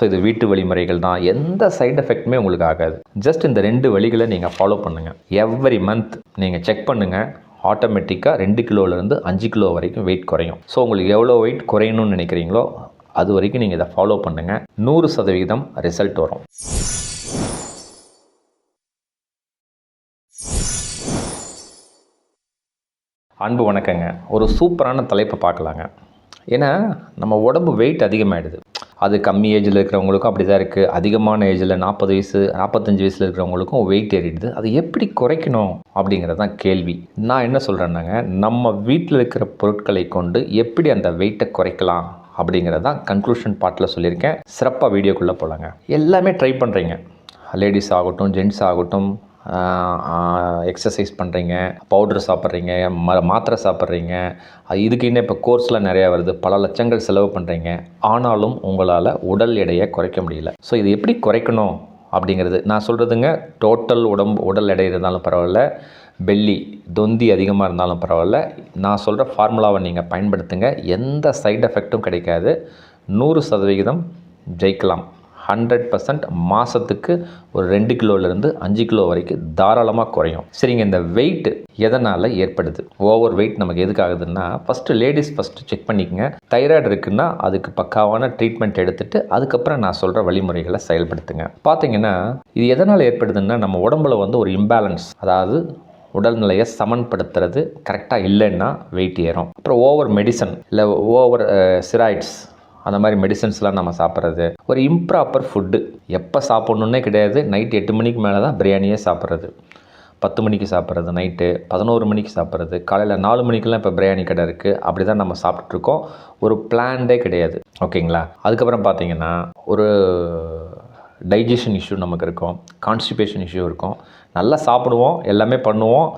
So இது வீட்டு வழிமுறைகள் தான். எந்த சைடு எஃபெக்ட்டுமே உங்களுக்கு ஆகாது. ஜஸ்ட் இந்த ரெண்டு வழிகளை நீங்கள் ஃபாலோ பண்ணுங்கள் எவ்ரி மந்த் நீங்கள் செக் பண்ணுங்கள் ஆட்டோமேட்டிக்காக ரெண்டு கிலோலேருந்து அஞ்சு கிலோ வரைக்கும் வெயிட் குறையும். ஸோ உங்களுக்கு எவ்வளோ வெயிட் குறையணும்னு நினைக்கிறீங்களோ அது வரைக்கும் நீங்கள் இதை ஃபாலோ பண்ணுங்கள் நூறு சதவீதம் ரிசல்ட் வரும். அன்பு வணக்கங்க. ஒரு சூப்பரான தலைப்பை பார்க்கலாங்க. ஏன்னா நம்ம உடம்பு வெயிட் அதிகமாகிடுது அது கம்மி ஏஜில் இருக்கிறவங்களுக்கும் அப்படி தான் இருக்குது அதிகமான ஏஜில் நாற்பது வயசு நாற்பத்தஞ்சு வயசில் இருக்கிறவங்களுக்கும் வெயிட் ஏறிடுது. அது எப்படி குறைக்கணும் அப்படிங்கிறது தான் கேள்வி. நான் என்ன சொல்கிறேன்னாங்க நம்ம வீட்டில் இருக்கிற பொருட்களை கொண்டு எப்படி அந்த வெயிட்டை குறைக்கலாம் அப்படிங்கிறது தான் கன்க்ளூஷன் பார்ட்டில் சொல்லியிருக்கேன். சிறப்பாக வீடியோக்குள்ளே போகலாங்க எல்லாமே ட்ரை பண்ணுறீங்க லேடிஸ் ஆகட்டும் ஜென்ட்ஸ் ஆகட்டும் எக்ஸசைஸ் பண்ணுறீங்க பவுடர் சாப்பிட்றீங்க ம மாத்திரை சாப்பிட்றீங்க. இதுக்கு இன்னும் இப்போ கோர்ஸ்லாம் நிறையா வருது. பல லட்சங்கள் செலவு பண்ணுறீங்க ஆனாலும் உங்களால் உடல் எடையை குறைக்க முடியல. ஸோ இது எப்படி குறைக்கணும் அப்படிங்கிறது நான் சொல்கிறதுங்க டோட்டல் உடம்பு உடல் எடை இருந்தாலும் பரவாயில்ல பெல்லி தொந்தி அதிகமாக இருந்தாலும் பரவாயில்ல. நான் சொல்கிற ஃபார்முலாவை நீங்கள் பயன்படுத்துங்க. எந்த சைடு எஃபெக்ட்டும் கிடைக்காது. நூறு சதவிகிதம் ஜெயிக்கலாம். ஹண்ட்ரட் பர்சன்ட் மாதத்துக்கு ஒரு ரெண்டு கிலோலேருந்து அஞ்சு கிலோ வரைக்கும் தாராளமாக குறையும். சரிங்க இந்த வெயிட் எதனால் ஏற்படுது? ஓவர் வெயிட் நமக்கு எதுக்காகுதுன்னா ஃபஸ்ட்டு லேடிஸ் ஃபஸ்ட்டு செக் பண்ணிக்கங்க. தைராய்டு இருக்குன்னா அதுக்கு பக்காவான ட்ரீட்மெண்ட் எடுத்துகிட்டு அதுக்கப்புறம் நான் சொல்கிற வழிமுறைகளை செயல்படுத்துங்க. பார்த்தீங்கன்னா இது எதனால் ஏற்படுதுன்னா நம்ம உடம்புல வந்து ஒரு இம்பேலன்ஸ் அதாவது உடல்நிலையை சமன்படுத்துறது கரெக்டாக இல்லைன்னா வெயிட் ஏறும். அப்புறம் ஓவர் மெடிசன் இல்லை ஓவர் சிராய்ட்ஸ் அந்த மாதிரி மெடிசன்ஸ்லாம் நம்ம சாப்பிட்றது. ஒரு இம்ப்ராப்பர் ஃபுட்டு எப்போ சாப்பிட்ணுன்னே கிடையாது. நைட் எட்டு மணிக்கு மேலே தான் பிரியாணியே சாப்பிட்றது. பத்து மணிக்கு சாப்பிட்றது நைட்டு பதினோரு மணிக்கு சாப்பிட்றது. காலையில் நாலு மணிக்கெல்லாம் இப்போ பிரியாணி கடை இருக்குது அப்படி தான் நம்ம சாப்பிட்ருக்கோம் ஒரு பிளான்டே கிடையாது. ஓகேங்களா? அதுக்கப்புறம் பார்த்தீங்கன்னா ஒரு டைஜஷன் இஷ்யூ நமக்கு இருக்கும். கான்ஸ்டிபேஷன் இஷ்யூ இருக்கும். நல்லா சாப்பிடுவோம். எல்லாமே பண்ணுவோம்.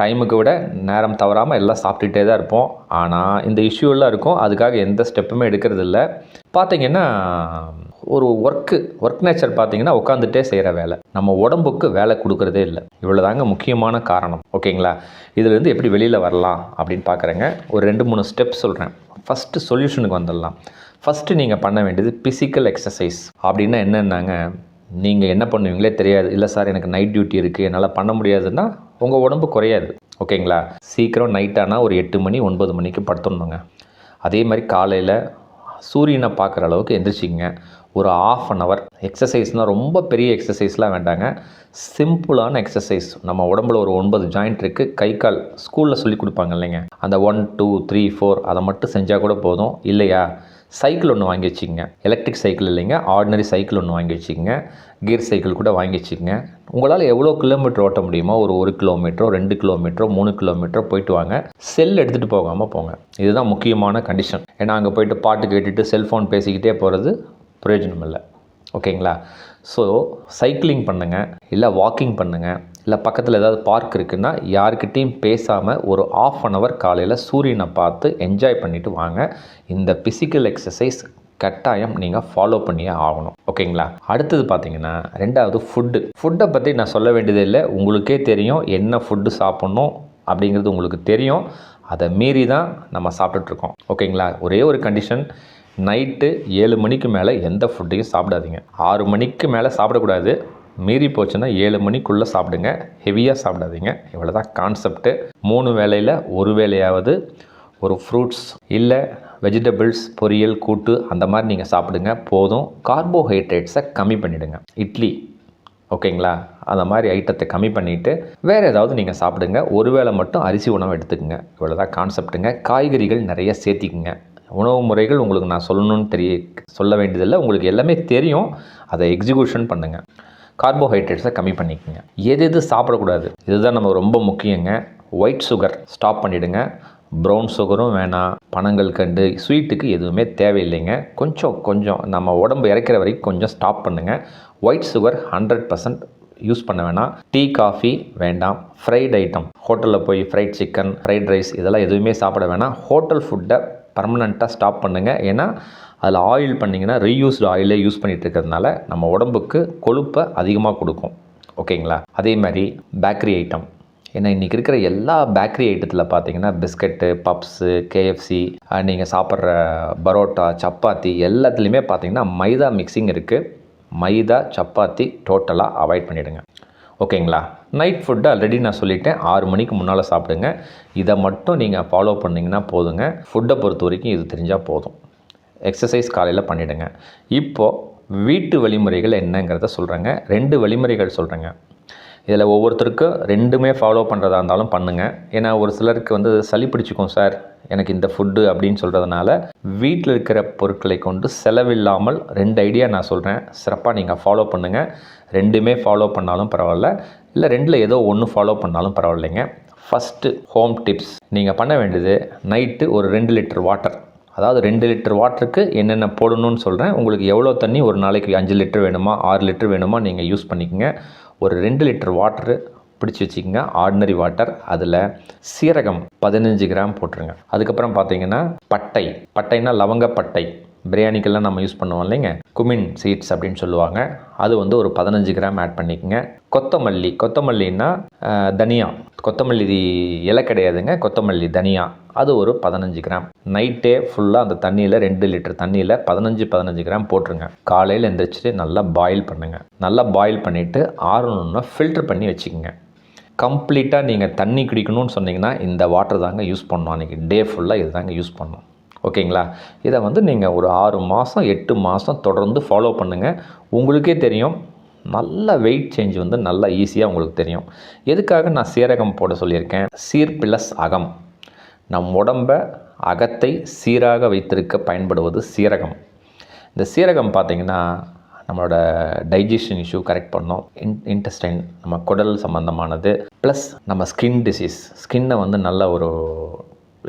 டைமுக்கு விட நேரம் தவறாமல் எல்லாம் சாப்பிட்டுட்டே தான் இருப்போம். ஆனால் இந்த இஷ்யூலாம் இருக்கும். அதுக்காக எந்த ஸ்டெப்புமே எடுக்கிறது இல்லை. பார்த்தீங்கன்னா ஒரு ஒர்க்கு ஒர்க் நேச்சர் பார்த்தீங்கன்னா உட்காந்துட்டே செய்கிற வேலை. நம்ம உடம்புக்கு வேலை கொடுக்குறதே இல்லை. இவ்வளோ தாங்க முக்கியமான காரணம். ஓகேங்களா? இதுலேருந்து எப்படி வெளியில் வரலாம் அப்படின்னு பார்க்குறேங்க ஒரு ரெண்டு மூணு ஸ்டெப் சொல்கிறேன் ஃபஸ்ட்டு சொல்யூஷனுக்கு வந்துடலாம். ஃபஸ்ட்டு நீங்கள் பண்ண வேண்டியது ஃபிசிக்கல் எக்ஸசைஸ் அப்படின்னா என்னென்னாங்க? நீங்கள் என்ன பண்ணுவீங்களே தெரியாது. இல்லை சார் எனக்கு நைட் டியூட்டி இருக்குது என்னால் பண்ண முடியாதுன்னா உங்கள் உடம்பு குறையாது. ஓகேங்களா? சீக்கிரம் நைட்டானால் ஒரு எட்டு மணி ஒன்பது மணிக்கு படுத்துடணுங்க. அதே மாதிரி காலையில் சூரியனை பார்க்குற அளவுக்கு எந்திரிச்சிங்க ஒரு ஆஃப் அன் ஹவர் எக்ஸசைஸ்னால் ரொம்ப பெரிய எக்ஸசைஸ்லாம் வேண்டாங்க. சிம்பிளான எக்ஸசைஸ் நம்ம உடம்புல ஒரு ஒன்பது ஜாயிண்ட் இருக்குது கை கால் ஸ்கூலில் சொல்லி கொடுப்பாங்க இல்லைங்க. அந்த ஒன் டூ த்ரீ ஃபோர் அதை மட்டும் செஞ்சால் கூட போதும். இல்லையா? சைக்கிள் ஒன்று வாங்கி வச்சுக்கோங்க. எலக்ட்ரிக் சைக்கிள் இல்லைங்க ஆர்டினரி சைக்கிள் ஒன்று வாங்கி வச்சுக்கோங்க. கியர் சைக்கிள் கூட வாங்கி வச்சுக்கோங்க. உங்களால் எவ்வளோ கிலோமீட்டர் ஓட்ட முடியுமோ ஒரு ஒரு கிலோமீட்டரோ ரெண்டு கிலோமீட்டரோ மூணு கிலோமீட்டரோ போயிட்டு வாங்க. செல் எடுத்துகிட்டு போகாமல் போங்க. இதுதான் முக்கியமான கண்டிஷன் ஏன்னா அங்கே போயிட்டு பாட்டு கேட்டுட்டு செல்ஃபோன் பேசிக்கிட்டே போகிறது பிரயோஜனம் இல்லை ஓகேங்களா ஸோ சைக்கிளிங் பண்ணுங்கள் இல்லை வாக்கிங் பண்ணுங்கள் இல்லை பக்கத்தில் ஏதாவது பார்க் இருக்குன்னா யாருக்கிட்டேயும் பேசாமல் ஒரு ஆஃப் அன் ஹவர் காலையில் சூரியனை பார்த்து என்ஜாய் பண்ணிவிட்டு வாங்க. இந்த ஃபிசிக்கல் எக்ஸசைஸ் கட்டாயம் நீங்கள் ஃபாலோ பண்ணியே ஆகணும். ஓகேங்களா அடுத்தது பார்த்தீங்கன்னா ரெண்டாவது ஃபுட்டு ஃபுட்டை பற்றி நான் சொல்ல வேண்டியது இல்லை. உங்களுக்கே தெரியும் என்ன ஃபுட்டு சாப்பிட்ணும் அப்படிங்கிறது உங்களுக்கு தெரியும். அதை மீறி தான் நம்ம சாப்பிட்டுட்ருக்கோம் ஓகேங்களா ஒரே ஒரு கண்டிஷன் நைட்டு ஏழு மணிக்கு மேலே எந்த ஃபுட்டையும் சாப்பிடாதீங்க. ஆறு மணிக்கு மேலே சாப்பிடக்கூடாது. மீறி போச்சுன்னா ஏழு மணிக்குள்ளே சாப்பிடுங்க. ஹெவியாக சாப்பிடாதீங்க. இவ்வளோ தான் கான்செப்ட்டு மூணு வேளையில் ஒரு வேளையாவது ஒரு ஃப்ரூட்ஸ் இல்லை வெஜிடபிள்ஸ் பொரியல் கூட்டு அந்த மாதிரி நீங்கள் சாப்பிடுங்க. போதும். கார்போஹைட்ரேட்ஸை கம்மி பண்ணிவிடுங்க இட்லி ஓகேங்களா? அந்த மாதிரி ஐட்டத்தை கம்மி பண்ணிவிட்டு வேறு ஏதாவது நீங்கள் சாப்பிடுங்க. ஒரு வேளை மட்டும் அரிசி உணவு எடுத்துக்கோங்க. இவ்வளோ தான் கான்செப்ட்டுங்க காய்கறிகள் நிறைய சேர்த்திக்குங்க. உணவு முறைகள் உங்களுக்கு நான் சொல்லணும்னு தெரிய சொல்ல வேண்டியதில்லை. உங்களுக்கு எல்லாமே தெரியும். அதை எக்ஸிக்யூஷன் பண்ணுங்கள் கார்போஹைட்ரேட்ஸை கம்மி பண்ணிக்கோங்க. எது எது சாப்பிடக்கூடாது? இதுதான் நம்ம ரொம்ப முக்கியங்க. ஒயிட் சுகர் ஸ்டாப் பண்ணிவிடுங்க ப்ரௌன் சுகரும் வேணாம். பணங்கள் கண்டு ஸ்வீட்டுக்கு எதுவுமே தேவையில்லைங்க. கொஞ்சம் கொஞ்சம் நம்ம உடம்பு இறக்கிற வரைக்கும் கொஞ்சம் ஸ்டாப் பண்ணுங்கள் white sugar hundred percent use பண்ண வேணாம். டீ காஃபி வேண்டாம். ஃப்ரைட் ஐட்டம் ஹோட்டலில் போய் ஃப்ரைட் சிக்கன் ஃப்ரைட் ரைஸ் இதெல்லாம் எதுவுமே சாப்பிட வேணாம். ஹோட்டல் ஃபுட்டை பர்மனெண்ட்டாக ஸ்டாப் பண்ணுங்கள் ஏன்னா அதில் ஆயில் பண்ணிங்கன்னா ரீயூஸ்டு ஆயிலே யூஸ் பண்ணிகிட்டு இருக்கிறதுனால நம்ம உடம்புக்கு கொழுப்பை அதிகமாக கொடுக்கும். ஓகேங்களா? அதே மாதிரி பேக்கரி ஐட்டம் ஏன்னா இன்றைக்கி இருக்கிற எல்லா பேக்கரி ஐட்டத்தில் பார்த்தீங்கன்னா பிஸ்கட்டு பப்ஸு கேஎஃப்சி நீங்கள் சாப்பிட்ற பரோட்டா சப்பாத்தி எல்லாத்துலேயுமே பார்த்தீங்கன்னா மைதா மிக்சிங் இருக்குது மைதா சப்பாத்தி டோட்டலாக அவாய்ட் பண்ணிவிடுங்க ஓகேங்களா? நைட் ஃபுட்டு ஆல்ரெடி நான் சொல்லிட்டேன். ஆறு மணிக்கு முன்னால் சாப்பிடுங்க. இதை மட்டும் நீங்கள் ஃபாலோ பண்ணிங்கன்னா போதுங்க. ஃபுட்டை பொறுத்த வரைக்கும் இது தெரிஞ்சால் போதும். எக்ஸசைஸ் காலையில் பண்ணிவிடுங்க இப்போது வீட்டு வழிமுறைகள் என்னங்கிறத சொல்கிறேங்க ரெண்டு வழிமுறைகள் சொல்கிறேங்க இதில் ஒவ்வொருத்தருக்கும் ரெண்டுமே ஃபாலோ பண்ணுறதா இருந்தாலும் பண்ணுங்கள் ஏன்னா ஒரு சிலருக்கு வந்து சளி பிடிச்சிக்கும் சார் எனக்கு இந்த ஃபுட்டு அப்படின்னு சொல்கிறதுனால வீட்டில் இருக்கிற பொருட்களை கொண்டு செலவில்லாமல் ரெண்டு ஐடியா நான் சொல்கிறேன் சிறப்பாக நீங்கள் ஃபாலோ பண்ணுங்கள் ரெண்டுமே ஃபாலோ பண்ணாலும் பரவாயில்ல. இல்லை ரெண்டில் ஏதோ ஒன்று ஃபாலோ பண்ணாலும் பரவாயில்லைங்க. ஃபஸ்ட்டு ஹோம் டிப்ஸ் நீங்கள் பண்ண வேண்டியது நைட்டு ஒரு ரெண்டு லிட்டர் வாட்டர் அதாவது ரெண்டு லிட்டர் வாட்டருக்கு என்னென்ன போடணும்னு சொல்கிறேன் உங்களுக்கு எவ்வளோ தண்ணி ஒரு நாளைக்கு அஞ்சு லிட்டர் வேணுமா ஆறு லிட்டர் வேணுமா நீங்கள் யூஸ் பண்ணிக்கோங்க. ஒரு ரெண்டு லிட்டர் வாட்டரு பிடிச்சி வச்சுக்கோங்க ஆர்டினரி வாட்டர். அதில் சீரகம் பதினஞ்சு கிராம் போட்டுருங்க. அதுக்கப்புறம் பார்த்தீங்கன்னா பட்டை. பட்டைனா லவங்க பட்டை பிரியாணிக்கெல்லாம் நம்ம யூஸ் பண்ணுவோம் இல்லைங்க. குமின் சீட்ஸ் அப்படின்னு சொல்லுவாங்க. அது வந்து ஒரு பதினஞ்சு கிராம் ஆட் பண்ணிக்கோங்க. கொத்தமல்லி கொத்தமல்லின்னா தனியா. கொத்தமல்லி இலை கிடையாதுங்க. கொத்தமல்லி தனியா. அது ஒரு பதினஞ்சு கிராம். நைட்டே ஃபுல்லாக அந்த தண்ணியில் ரெண்டு லிட்டர் தண்ணியில் பதினஞ்சு பதினஞ்சு கிராம் போட்டுருங்க. காலையில் எந்திரிச்சிட்டு நல்லா பாயில் பண்ணுங்கள் நல்லா பாயில் பண்ணிவிட்டு ஆறணுன்னா ஃபில்டர் பண்ணி வச்சுக்கோங்க. கம்ப்ளீட்டாக நீங்கள் தண்ணி குடிக்கணும்னு சொன்னீங்கன்னா இந்த வாட்டர் தாங்க யூஸ் பண்ணோம். அன்றைக்கி டே ஃபுல்லாக இது தாங்க யூஸ் பண்ணணும் ஓகேங்களா? இதை வந்து நீங்கள் ஒரு ஆறு மாதம் எட்டு மாதம் தொடர்ந்து ஃபாலோ பண்ணுங்கள் உங்களுக்கே தெரியும். நல்ல வெயிட் சேஞ்ச் வந்து நல்லா ஈஸியாக உங்களுக்கு தெரியும். எதுக்காக நான் சீரகம் போட சொல்லியிருக்கேன்? சீர் ப்ளஸ் அகம். நம் உடம்ப அகத்தை சீராக வைத்திருக்க பயன்படுவது சீரகம். இந்த சீரகம் பார்த்திங்கன்னா நம்மளோட டைஜஷன் இஷ்யூ கரெக்ட் பண்ணோம். இன் இன்டெஸ்டைன் நம்ம குடல் சம்மந்தமானது ப்ளஸ் நம்ம ஸ்கின் டிசீஸ் ஸ்கின்னை வந்து நல்ல ஒரு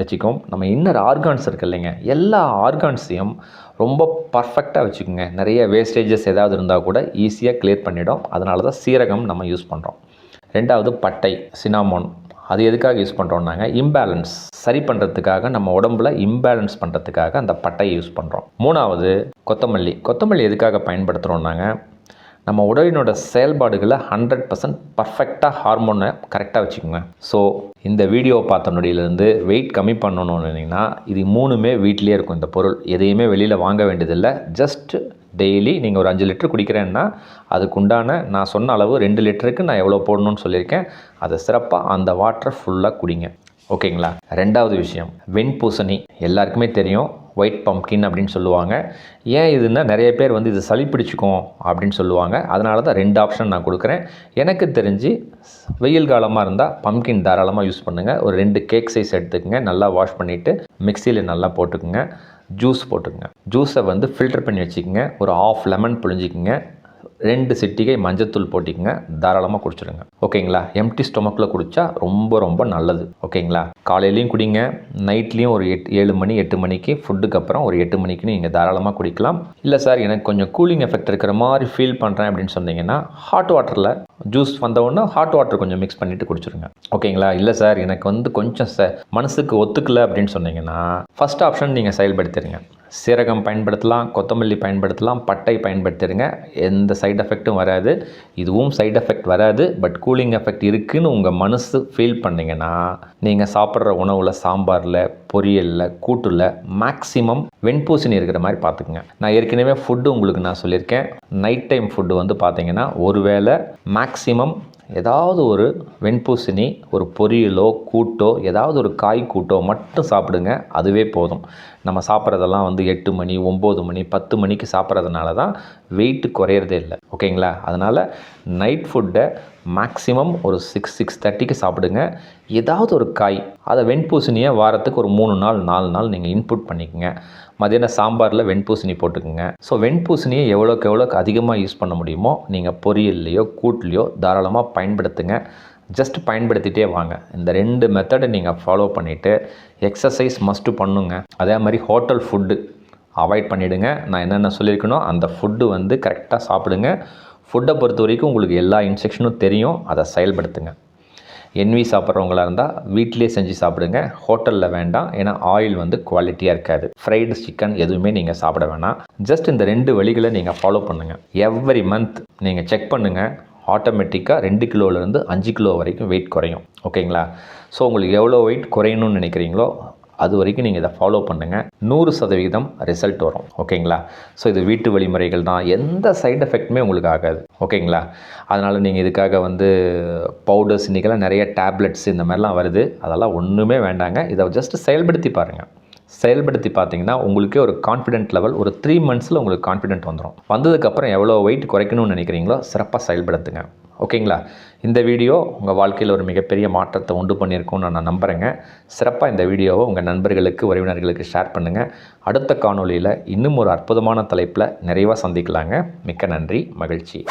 வச்சுக்கும். நம்ம இன்னர் ஆர்கான்ஸ் இருக்கு இல்லைங்க எல்லா ஆர்கான்ஸையும் ரொம்ப பர்ஃபெக்டாக வச்சுக்கோங்க. நிறைய வேஸ்டேஜஸ் ஏதாவது இருந்தால் கூட ஈஸியாக கிளியர் பண்ணிவிடும் அதனால தான் சீரகம் நம்ம யூஸ் பண்ணுறோம் ரெண்டாவது பட்டை சினாமோன் அது எதுக்காக யூஸ் பண்ணுறோம்னாங்க இம்பேலன்ஸ் சரி பண்ணுறதுக்காக நம்ம உடம்புல இம்பேலன்ஸ் பண்ணுறதுக்காக அந்த பட்டையை யூஸ் பண்ணுறோம் மூணாவது கொத்தமல்லி. கொத்தமல்லி எதுக்காக பயன்படுத்துகிறோம்னாங்க நம்ம உடலினோட செயல்பாடுகளை ஹண்ட்ரட் பர்சன்ட் பர்ஃபெக்டாக ஹார்மோனை கரெக்டாக வச்சுக்கோங்க. ஸோ இந்த வீடியோ பார்த்த நொடியிலேருந்து வெயிட் கம்மி பண்ணணும்னு இது மூணுமே வீட்டிலேயே இருக்கும் இந்த பொருள். எதையுமே வெளியில் வாங்க வேண்டியதில்லை. ஜஸ்ட்டு டெய்லி நீங்கள் ஒரு அஞ்சு லிட்டர் குடிக்கிறேன்னா அதுக்குண்டான நான் சொன்ன அளவு ரெண்டு லிட்டருக்கு நான் எவ்வளோ போடணும்னு சொல்லியிருக்கேன். அதை சிறப்பாக அந்த வாட்டரை ஃபுல்லாக குடிங்க. ஓகேங்களா ரெண்டாவது விஷயம் வெண்பூசணி. எல்லாருக்குமே தெரியும் ஒயிட் பம்கின் அப்படின்னு சொல்லுவாங்க. ஏன் இதுன்னா நிறைய பேர் வந்து இது சளி பிடிச்சிக்கும் அப்படின்னு சொல்லுவாங்க. அதனால தான் ரெண்டு ஆப்ஷன் நான் கொடுக்குறேன். எனக்கு தெரிஞ்சு வெயில் காலமாக இருந்தால் பம்கின் தாராளமாக யூஸ் பண்ணுங்கள் ஒரு ரெண்டு கேக் சைஸ் எடுத்துக்கங்க. நல்லா வாஷ் பண்ணிவிட்டு மிக்சியில் நல்லா போட்டுக்குங்க. ஜூஸ் போட்டுக்கங்க. ஜூஸை வந்து ஃபில்டர் பண்ணி வச்சுக்கோங்க. ஒரு ஆஃப் லெமன் புழிஞ்சிக்கங்க. ரெண்டு சிட்டிகை மஞ்சத்தூள் போட்டிக்கங்க. தாராளமாக குடிச்சிடுங்க ஓகேங்களா? எம்டி ஸ்டொமக்கில் குடித்தா ரொம்ப ரொம்ப நல்லது. ஓகேங்களா? காலையிலையும் குடிங்க. நைட்லேயும் ஒரு எட் ஏழு மணி எட்டு மணிக்கு ஃபுட்டுக்கு அப்புறம் ஒரு எட்டு மணிக்கு நீங்கள் தாராளமாக குடிக்கலாம். இல்லை சார் எனக்கு கொஞ்சம் கூலிங் எஃபெக்ட் இருக்கிற மாதிரி ஃபீல் பண்ணுறேன் அப்படின்னு சொன்னீங்கன்னா ஹாட் வாட்டரில் ஜூஸ் வந்தவுடனே ஹாட் வாட்டர் கொஞ்சம் மிக்ஸ் பண்ணிவிட்டு குடிச்சிருங்க. ஓகேங்களா? இல்லை சார் எனக்கு வந்து கொஞ்சம் ச மனசுக்கு ஒத்துக்கல அப்படின்னு சொன்னீங்கன்னா ஃபஸ்ட் ஆப்ஷன் நீங்கள் செயல்படுத்திடுங்க சீரகம் பயன்படுத்தலாம் கொத்தமல்லி பயன்படுத்தலாம் பட்டை பயன்படுத்திடுங்க. எந்த சைட் எஃபெக்ட்டும் வராது. இதுவும் சைடு எஃபெக்ட் வராது. பட் கூலிங் எஃபெக்ட் இருக்குதுன்னு உங்கள் மனசு ஃபீல் பண்ணிங்கன்னா நீங்கள் சாப்பிட்ற உணவில் சாம்பாரில் பொரியலில் கூட்டில் மேக்ஸிமம் வெண்பூசணி இருக்கிற மாதிரி பார்த்துக்குங்க. நான் ஏற்கனவே ஃபுட்டு உங்களுக்கு நான் சொல்லியிருக்கேன். நைட் டைம் ஃபுட்டு வந்து பார்த்தீங்கன்னா ஒருவேளை மேக்ஸிமம் ஏதாவது ஒரு வெண்பூசணி ஒரு பொரியலோ கூட்டோ ஏதாவது ஒரு காய் கூட்டோ மட்டும் சாப்பிடுங்க அதுவே போதும். நம்ம சாப்பிட்றதெல்லாம் வந்து எட்டு மணி ஒம்பது மணி பத்து மணிக்கு சாப்பிட்றதுனால தான் வெயிட் குறையிறதே இல்லை. ஓகேங்களா? அதனால் நைட் ஃபுட்டை மேக்ஸிமம் ஒரு சிக்ஸ் சிக்ஸ் தேர்ட்டிக்கு சாப்பிடுங்க. ஏதாவது ஒரு காய் அதை வெண்பூசணியை வாரத்துக்கு ஒரு மூணு நாள் நாலு நாள் நீங்கள் இன்புட் பண்ணிக்கோங்க. மதியானம் சாம்பாரில் வெண்பூசணி போட்டுக்கோங்க. ஸோ வெண்பூசணியை எவ்வளோக்கு எவ்வளோக்கு அதிகமாக யூஸ் பண்ண முடியுமோ நீங்கள் பொரியல்லையோ கூட்லேயோ தாராளமாக பயன்படுத்துங்க. ஜஸ்ட் பயன்படுத்திட்டே வாங்க. இந்த ரெண்டு மெத்தடை நீங்கள் ஃபாலோ பண்ணிவிட்டு எக்ஸசைஸ் மஸ்ட்டு பண்ணுங்க. அதே மாதிரி ஹோட்டல் ஃபுட்டு அவாய்ட் பண்ணிவிடுங்க நான் என்னென்ன சொல்லியிருக்கணும் அந்த ஃபுட்டு வந்து கரெக்டாக சாப்பிடுங்க. ஃபுட்டை பொறுத்த வரைக்கும் உங்களுக்கு எல்லா இன்ஸ்ட்ரக்ஷனும் தெரியும். அதை செயல்படுத்துங்க. என்வி சாப்பிட்றவங்களா இருந்தால் வீட்டிலே செஞ்சு சாப்பிடுங்க. ஹோட்டலில் வேண்டாம். ஏன்னா ஆயில் வந்து குவாலிட்டியாக இருக்காது. ஃப்ரைடு சிக்கன் எதுவுமே நீங்கள் சாப்பிட வேணாம். ஜஸ்ட் இந்த ரெண்டு வழிகளை நீங்கள் ஃபாலோ பண்ணுங்கள் எவ்ரி மந்த் நீங்கள் செக் பண்ணுங்கள் ஆட்டோமேட்டிக்காக ரெண்டு கிலோலேருந்து அஞ்சு கிலோ வரைக்கும் வெயிட் குறையும். ஓகேங்களா ஸோ உங்களுக்கு எவ்வளோ வெயிட் குறையணும்னு நினைக்கிறீங்களோ அது வரைக்கும் நீங்கள் இதை ஃபாலோ பண்ணுங்கள் நூறு சதவீதம் ரிசல்ட் வரும். ஓகேங்களா? ஸோ இது வீட்டு வழிமுறைகள் தான். எந்த சைடு எஃபெக்ட்டுமே உங்களுக்கு ஆகாது. ஓகேங்களா? அதனால் நீங்கள் இதுக்காக வந்து பவுடர்ஸ் இன்றைக்கெல்லாம் நிறைய டேப்லெட்ஸ் இந்த மாதிரிலாம் வருது. அதெல்லாம் ஒன்றுமே வேண்டாங்க. இதை ஜஸ்ட் செயல்படுத்தி பாருங்கள் செயல்படுத்தி பார்த்தீங்கன்னா உங்களுக்கே ஒரு கான்ஃபிடென்ட் லெவல் ஒரு த்ரீ மந்த்ஸில் உங்களுக்கு கான்ஃபிடென்ட் வந்துடும் வந்ததுக்கப்புறம் எவ்வளோ வெயிட் குறைக்கணும்னு நினைக்கிறீங்களோ சிறப்பாக செயல்படுத்துங்க. ஓகேங்களா? இந்த வீடியோ உங்கள் வாழ்க்கையில் ஒரு மிகப்பெரிய மாற்றத்தை உண்டு பண்ணியிருக்கும்னு நான் நம்புகிறேங்க சிறப்பாக இந்த வீடியோவை உங்கள் நண்பர்களுக்கு உறவினர்களுக்கு ஷேர் பண்ணுங்கள் அடுத்த காணொளியில் இன்னும் ஒரு அற்புதமான தலைப்பில் நிறைவாக சந்திக்கலாங்க. மிக்க நன்றி மகிழ்ச்சி.